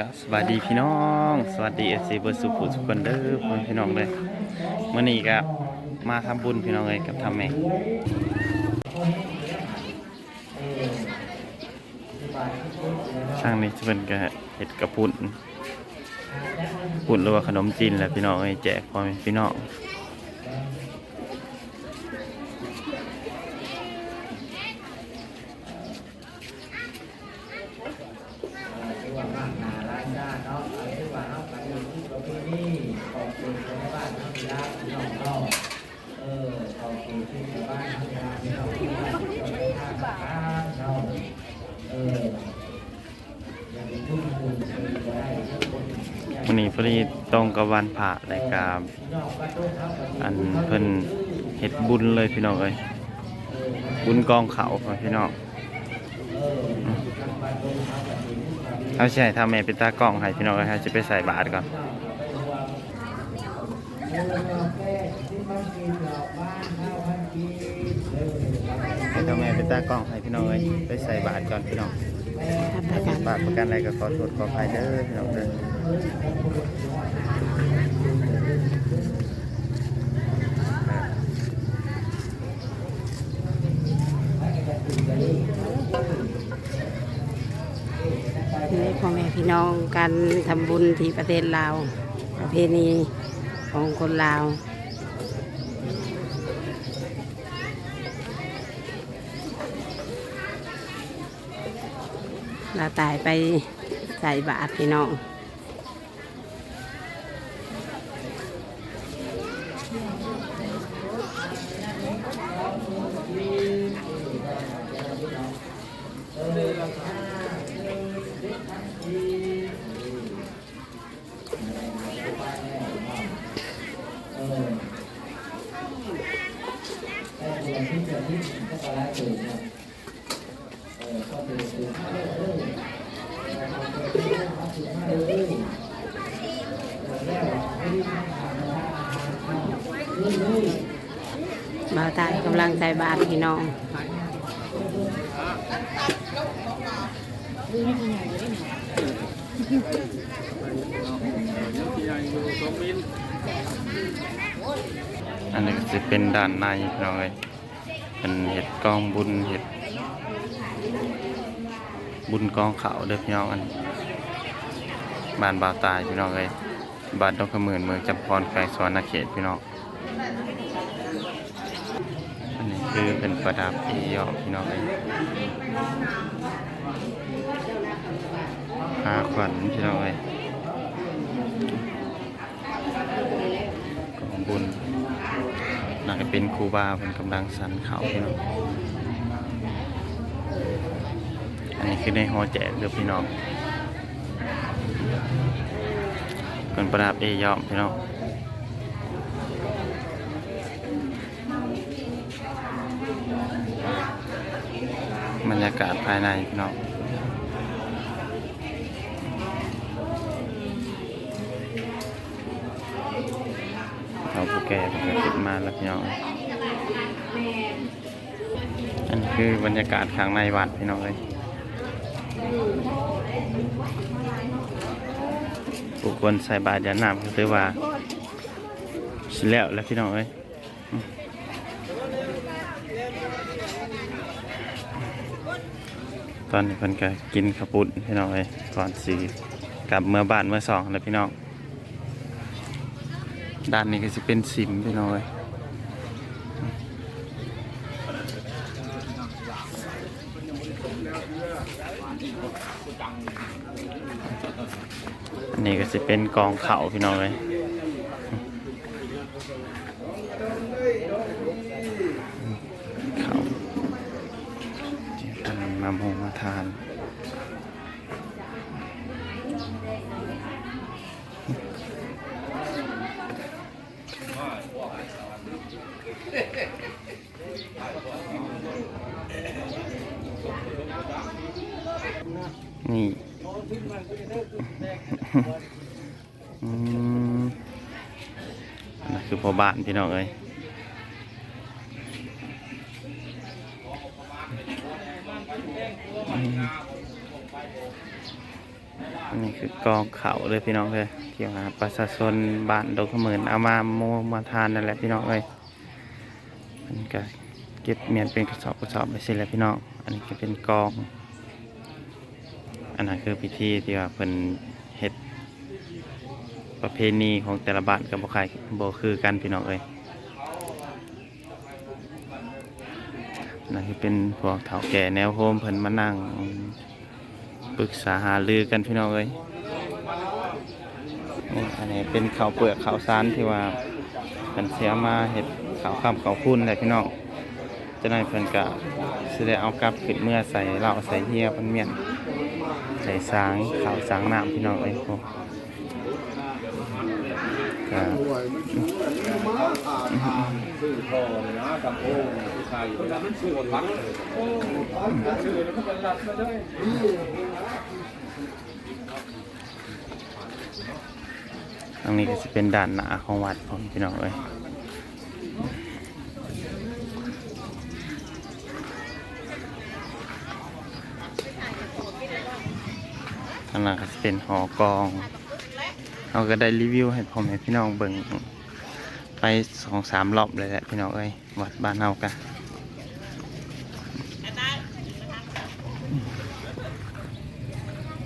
กับสวัสดีพี่น้อง สวัสดีเอฟซีเบอร์สุขุสุขคนเด้อพี่น้องเลยเมื่อนี้ก็มาทำบุญพี่น้องเลยกับทำแม่ช่างนี้จะเป็นกระเห็ดกระปุ่นปุ่นหรือว่าขนมจีนแหละพี่น้องเอ้ยแจกพอพี่น้อง ที่ว่ามากหนาร้านด้านเนาะที่ว่าเนาะการเงินที่ประเพณีขอบคุณชาวบ้านทั้งที่รักพี่น้องเนาะเออขอบคุณที่ชาวบ้านทั้งที่รักพี่น้องที่รักที่เราได้ทานบ้านเนาะเอออย่างที่ทุ่มทุนเคยได้ทุกคน วันนี้พอดีตรงกับวันพระรายการพี่น้องบ้านโต้เท้ากับอันเพิ่นเฮ็ดบุญเลยพี่น้องเอ้ยบุญกองเขาพี่น้องเอางบ้านโต้เท้ากับพี่น้าใช่ทำแม่เป็นตากล้องให้พี่น้องเอ้ยจะไปใส่บาตรก่อนเออแป้งที่มันกินดอกบ้านข้าวพันกีเออให้ทำแม่เป็นตากล้องให้พี่น้องเอ้ยไปใส่บาตรก่อนพี่น้อง บาตรประกันอะไรก็ขอโทษขออภัยเด้อพี่น้องเด้อนี่พ่อแม่พี่น้องกันทำบุญที่ประเทศลาวประเพณีของคนลาว เราตายไปใส่บาตรพี่น้อง เออแต่เดือนที่เดือนที่ก็ตลาดตื่นเนาะเออก็ตื่นตื่นมาเลยเลยแต่พอเกิดที่มาถึงมาเลยเลยแล้วไม่ได้ทำทำนะเลยเลย บ่าวตายกำลังใส่บาตรพี่น้องอันนี้ก็จะเป็นด้านในพี่น้องเอ้ยเป็นเห็ดกองบุญเห็ดบุญกองเขาเด้อพี่น้องอันบ้านบ่าวตายพี่น้องเอ้ย บานดอกขมื่นเมืองจำพรแขวงสวรรณเขตพี่น้องอันนี้คือเป็นประดับเอยอพี่น้องเอ้ยหาขวัญพี่น้องเอ้ยกองบุญน่าจะเป็นครูบาเป็นกำลังสันเขาพี่น้องอันนี้คือในหอแจกเด้อพี่น้อง เป็นประดับเอยอมพี่น้องบรรยากาศภายในพี่น้องเขาผู้แก่ผมก็คิดมาแล้วพี่น้องอันนี้คือบรรยากาศข้างในวัดพี่น้องเลย ผู้คนใส่บาตรยาน้ำก็ถือว่าสิแล้วแล้วพี่น้องเอ้ยตอนนี้เพิ่นก็กินข้าวปุ่นพี่น้องเอ้ยก่อนสีกลับเมื่อบ้านเมื่อสองแล้วพี่น้องด้านนี้ก็จะเป็นสิมพี่น้องเอ้ยอั นนี้ก็จะเป็นกองเขาพี่น้องเลยเขาที่ทำมาโมมาทาน นี่อืมอันนั่นคือพ่อบ้านพี่น้องเอ้ยอืมอันนี้คือกองเขาเลยพี่น้องเลยที่ว่าประชาชนบ้านดงขมือนเอามาโมมาทานนั่นแหละพี่น้องเลยมันก็เก็บเมียนเป็นกระสอบกระสอบไปสิแหละพี่น้อง อันนี้ก็เป็นกอง อันนั้นคือพิธีที่ว่าเพิ่นเฮ็ดประเพณีของแต่ละบ้านกับบ่คล้ายบ่คือกันพี่น้องเอ้ยนั่นคือเป็นพวกเฒ่าแก่แนวโฮมเพิ่นมานั่งปรึกษาหารือกันพี่น้องเอ้ยอันนี้เป็นข้าวเปลือกข้าวสารที่ว่าเพิ่นเสียมาเฮ็ดข้าวข้ามข้าวปุ้นแหละพี่น้องจะได้เพิ่นก็สิได้เอากลับขึ้นเมื่อใส่เหล้าใส่เฮียเพิ่นเมียน ใส่สางขาวสางน้ำพี่น้องเอ้ยโอ้ก็ชื่อพ่อเลยนะกับโอ้ผู้ชายอยู่แล้วมันชื่อพักโอ้ชื่อแล้วก็เป็นรัดมาได้ตรงนี้ก็จะเป็นด่านหนาของวัดผมพี่น้องเอ้ย ข้างหลังก็จะเป็นหอกองเราก็ได้รีวิวให้พ่อแม่พี่น้องเบิ่งไปสองสามรอบเลยแหละพี่น้องเอ้ยวัดบ้านเฮากัน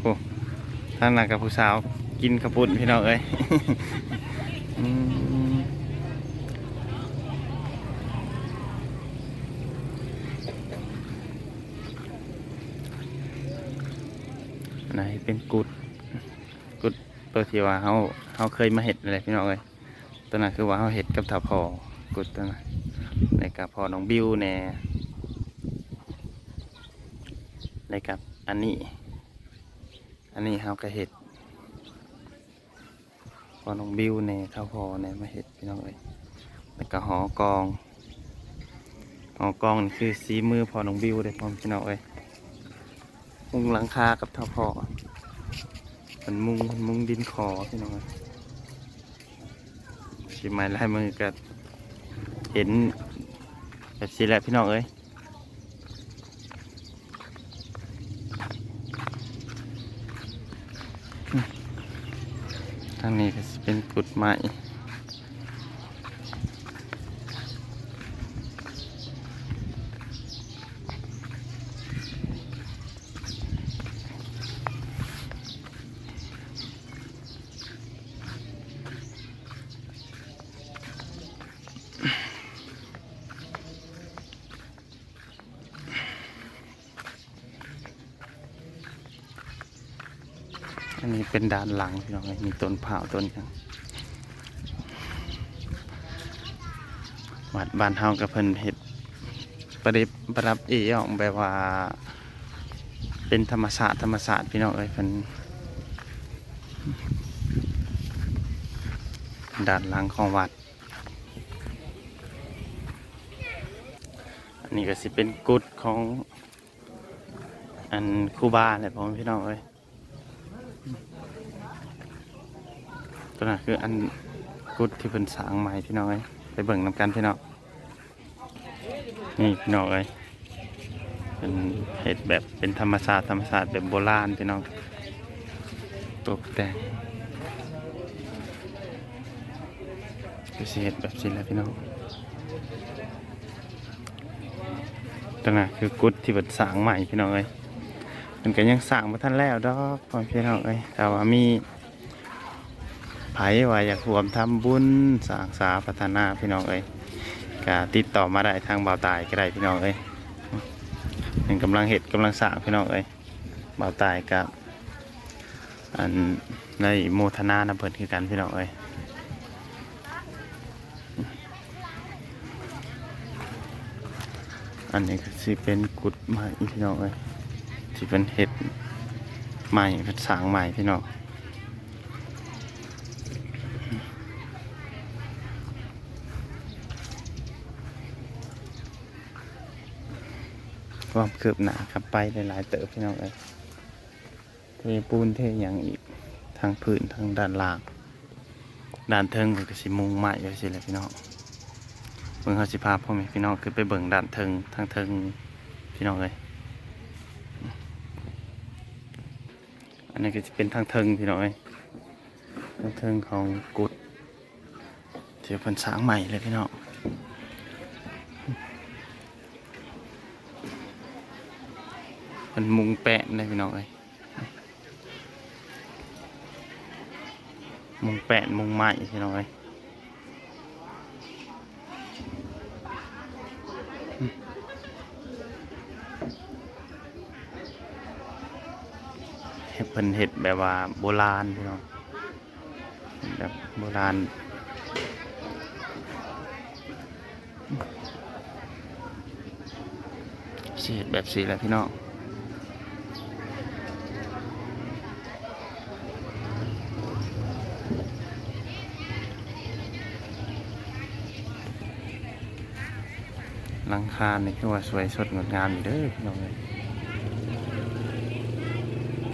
โอ้ท่านหลักกับผู้สาวกินกระปุ่นพี่น้องเอ้ย อืมอันไหน เป็นกุด กุดตัวที่ว่าเขาเขาเคยมาเห็ดอะไรพี่น้องเอ้ยตัวนั้นคือว่าเขาเห็ดกับถาพอกุดตัวนั้นในกับพอน้องบิวแน่ในกับอันนี้ อันนี้เขาก็เห็ดพอน้องบิวในเท่าพอในมาเห็ดพี่น้องเอ้ยแล้วก็หอกองหอกองนี่คือสีมือพอน้องบิวเลยพร้อมพี่น้องเอ้ยมุงหลังคากับเท่าพอ คนมุงมุงดินขอพี่น้องเอ้ยสีไม้ลายมือก็เห็นแบบสีแหละพี่น้องเอ้ยทางนี้ก็เป็นกุดไม้ นนี้เป็นด้านหลังพี่น้องเอ้ยมีต้นเผาต้นหยังวัดบ้านเฮากับเพิ่นเฮ็ดประดิบประดับเอออกแบบว่า เป็นธรรมศาสตร์ธรรมศาสตร์พี่น้องเอ้ยเพิ่นด้านหลังของวัด อันนี้ก็สิเป็นกุดของอันคูบาแหละพ่อพี่น้องเอ้ย ตัวนั้นคืออันกุดที่เป็นสร้างใหม่พี่น้อยไปเบิ่งนำกันพี่น้องนี่พี่น้องเอ้ยเป็นเห็ดแบบเป็นธรรมศาตร์ธรรมศาตร์แบบโบราณพี่น้องตกแต่งคือสิเห็ดแบบสิแหละพี่น้องตัวนั้นคือกุดที่เป็นสร้างใหม่พี่น้องเอ้ยมันก็ยังสร้างมาท่านแล้วดอกพ่อพี่น้องเอ้ยแต่ว่ามี ผว่าอยากรวมทำบุญสร้างสาพัฒนาพี่น้องเอ้ยก็ติดต่อมาได้ทางบ่าวตายก็ได้พี่น้องเอ้ยเป็นกำลังเห็ดกำลังสร้างพี่น้องเอ้ยบ่าวตายกับอันในโมทนานำเพิ่นคือกันพี่น้องเอ้ยอันนี้ก็สิเป็นกุดใหม่พี่น้องเอ้ยสิเป็นเห็ดใหม่เป็นสางใหม่พี่น้อง ความคืบหน้าครับไปหลายๆเติบพี่น้องเอ้ยเทปูนเทอย่างอีกทางพื้นทางด้านล่างด้านเทิงก็สิมุงไม้ไว้สิเลยพี่น้องเบิ่งเขาสิพาพ่อแม่พี่น้องขึ้นไปเบิ่งด้านเทิงทางเทิงพี่น้องเอ้ยอันนี้ก็จะเป็นทางเทิงพี่น้องเอ้ยทางเทิงของกุดที่เพิ่นสางใหม่เลยพี่น้อง เป็นมุงแปะเลยพี่น้องเอ้ยมุงแปะมุงใหม่พี่น้องเอ้ยเฮ็ดเพิ่นเฮ็ดแบบว่าโบราณพี่น้องแบบโบราณเสียดแบบสีแหล้วพี่น้อง หลังคานี่คือว่าสวยสดงดงามอยู่เด้อพี่น้องเลย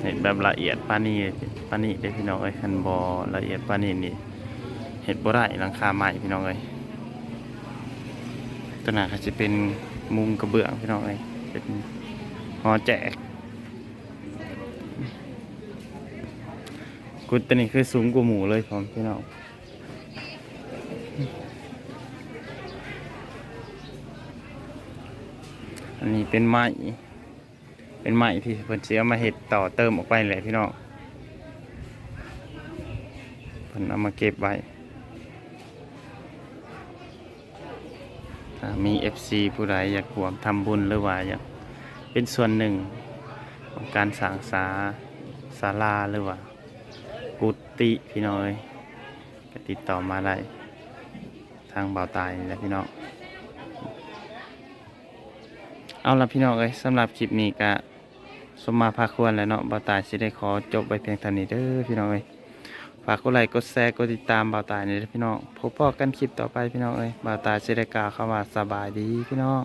เห็นแบบละเอียดปานนี้ปานนี้เด้พี่น้องเอ้ยคันบอละเอียดปานนี้นี่เห็ดบ่ได้หลังคาใหม่พี่น้องเอ้ยตัวหนาก็จะเป็นมุงกระเบื้องพี่น้องเอ้ยเป็นหอแจกกุดตัวนี้คือสูงกว่าหมูเลยพร้อมพี่น้อง อันนี้เป็นไม้เป็นไม้ที่เพิ่นเสียมาเห็ดต่อเติมออกไปเลยพี่น้องเพิ่นเอามาเก็บไว้ถ้ามี FC ผู้ใดอยากรวมทำบุญหรือว่าอยากเป็นส่วนหนึ่งของการสร้างสาศาลาหรือว่า กุฏิพี่น้อยก็ติดต่อมาได้ทางเบาตายนี่แหละพี่น้อง เอาละพี่น้องเอ้ยสำหรับคลิปนี้ก็สมมาพาควรแล้วเนาะบ่าวตายสิได้ขอจบไปเพียงเท่านี้เด้อพี่น้องเอ้ยฝากกดไลค์กดแชร์กดติดตามบ่าวตายนี่เด้อพี่น้องพบพอกันคลิปต่อไปพี่น้องเอ้ยบ่าวตายสิได้กล่าวคำว่าสบายดีพี่น้อง